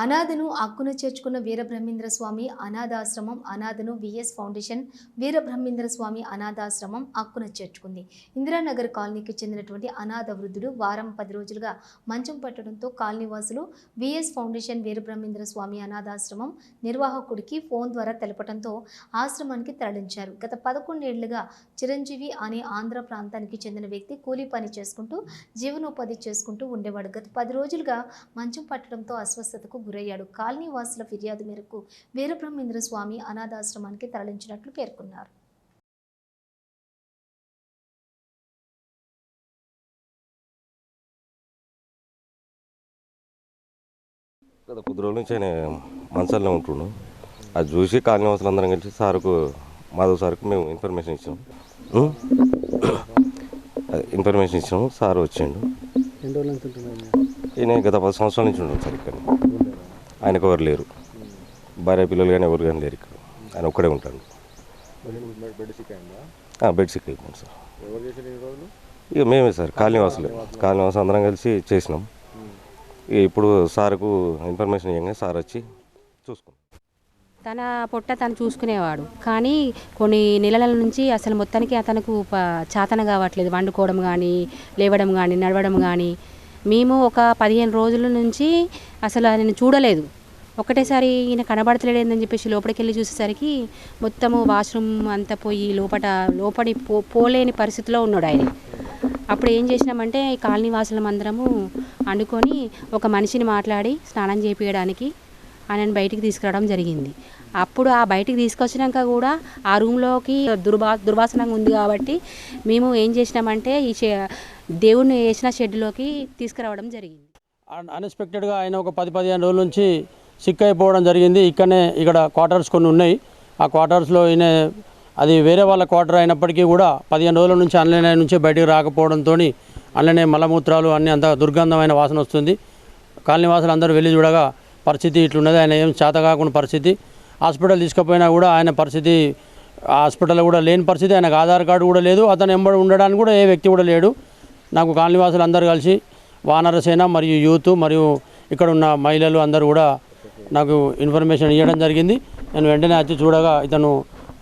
అనాథను అక్కున చేర్చుకున్న వీరబ్రహ్మేంద్ర స్వామి అనాథాశ్రమం అనాథను విఎస్ ఫౌండేషన్ వీరబ్రహ్మేంద్ర స్వామి అనాథాశ్రమం అక్కున చేర్చుకుంది. ఇందిరానగర్ కాలనీకి చెందినటువంటి అనాథ వృద్ధుడు వారం పది రోజులుగా మంచం పట్టడంతో కాలనీవాసులు విఎస్ ఫౌండేషన్ వీరబ్రహ్మేంద్ర స్వామి అనాథాశ్రమం నిర్వాహకుడికి ఫోన్ ద్వారా తెలపడంతో ఆశ్రమానికి తరలించారు. గత పదకొండేళ్ళుగా చిరంజీవి అనే ఆంధ్ర ప్రాంతానికి చెందిన వ్యక్తి కూలీ పని చేసుకుంటూ జీవనోపాధి చేసుకుంటూ ఉండేవాడు. గత పది రోజులుగా మంచం పట్టడంతో అస్వస్థతకు గురయ్యాడు. కాలనీ వాసుల ఫిర్యాదు మేరకు వీరబ్రహ్మేంద్ర స్వామి అనాథాశ్రమానికి తరలించినట్లు పేర్కొన్నారు. గత కొద్ది రోజుల నుంచి ఆయన మంచాల్లో ఉంటుండు. అది చూసి కాలనీ వాసులు అందరం కలిసి సార్కు మాధవ్ సార్కు మేము ఇన్ఫర్మేషన్ ఇచ్చాం. ఉం? అదే ఇన్ఫర్మేషన్ ఇచ్చాము సార్ వచ్చిండు. ఈయన గత పది సంవత్సరాల నుంచి ఉండడు సార్ ఇక్కడ ఆయనకు ఎవరు లేరు. భార్య పిల్లలు కానీ ఎవరు కానీ లేరు ఇక్కడ. ఆయన ఒక్కడే ఉంటాడు. బెడ్ సిక్ అయిపోయింది సార్. ఇక మేమే సార్ కాలనీ వాసులే. కాలనీ వాసులు అందరం కలిసి చేసినాం. ఇక ఇప్పుడు సార్కు ఇన్ఫర్మేషన్ ఇవ్వగానే సార్ వచ్చి చూసుకున్నాం తన పొట్ట తను చూసుకునేవాడు. కానీ కొన్ని నెలల నుంచి అసలు మొత్తానికి అతనికి ప- చాతన కావట్లేదు. వండుకోవడం కానీ లేవడం కానీ నడవడం కానీ మేము ఒక పదిహేను రోజుల నుంచి అసలు ఆయన చూడలేదు. ఒకటేసారి ఈయన కనబడతలేడని చెప్పేసి లోపలికి వెళ్ళి చూసేసరికి మొత్తము వాష్రూమ్ అంతా పోయి లోపట లోపడి పో పోలేని పరిస్థితిలో ఉన్నాడు ఆయన. అప్పుడు ఏం చేసినామంటే ఈ కాలనీ వాసులం అందరము అండుకొని ఒక మనిషిని మాట్లాడి స్నానం చేపించడానికి ఆయనను బయటికి తీసుకురావడం జరిగింది. అప్పుడు ఆ బయటికి తీసుకొచ్చినాక కూడా ఆ రూమ్లోకి దుర్భా దుర్వాసనంగా ఉంది కాబట్టి మేము ఏం చేసినామంటే ఈ షె- దేవుణ్ణి వేసిన షెడ్లోకి తీసుకురావడం జరిగింది. అన్ఎక్స్పెక్టెడ్గా ఆయన ఒక పది పదిహేను రోజుల నుంచి సిక్ అయిపోవడం జరిగింది. ఇక్కడనే ఇక్కడ క్వార్టర్స్ కొన్ని ఉన్నాయి. ఆ క్వార్టర్స్లో ఈయన అది వేరే వాళ్ళ క్వార్టర్ అయినప్పటికీ కూడా పదిహేను రోజుల నుంచి ఆన్లైన్ నుంచి బయటికి రాకపోవడంతో అందులోనే మలమూత్రాలు అన్నీ అంత దుర్గంధమైన వాసన వస్తుంది. కాలనీ వాసులు అందరూ వెళ్ళి చూడగా పరిస్థితి ఇట్లున్నది. ఆయన ఏం చేత కాకుండా పరిస్థితి. హాస్పిటల్ తీసుకుపోయినా కూడా ఆయన పరిస్థితి హాస్పిటల్ కూడా లేని పరిస్థితి. ఆయనకు ఆధార్ కార్డు కూడా లేదు. అతను ఎంబడి ఉండడానికి కూడా ఏ వ్యక్తి కూడా లేడు. నాకు కాలనీవాసులు అందరూ కలిసి వానరసేన మరియు యూత్ మరియు ఇక్కడ ఉన్న మహిళలు అందరూ కూడా నాకు ఇన్ఫర్మేషన్ ఇవ్వడం జరిగింది. నేను వెంటనే వచ్చి చూడగా ఇతను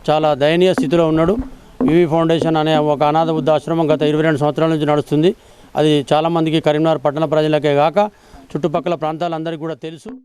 చాలా దయనీయ స్థితిలో ఉన్నాడు. వివి ఫౌండేషన్ అనే ఒక అనాథ వృద్ధాశ్రమం గత ఇరవై రెండు సంవత్సరాల నుంచి నడుస్తుంది. అది చాలామందికి కరీంనగర్ పట్టణ ప్రజలకే కాక చుట్టుపక్కల ప్రాంతాలందరికీ కూడా తెలుసు.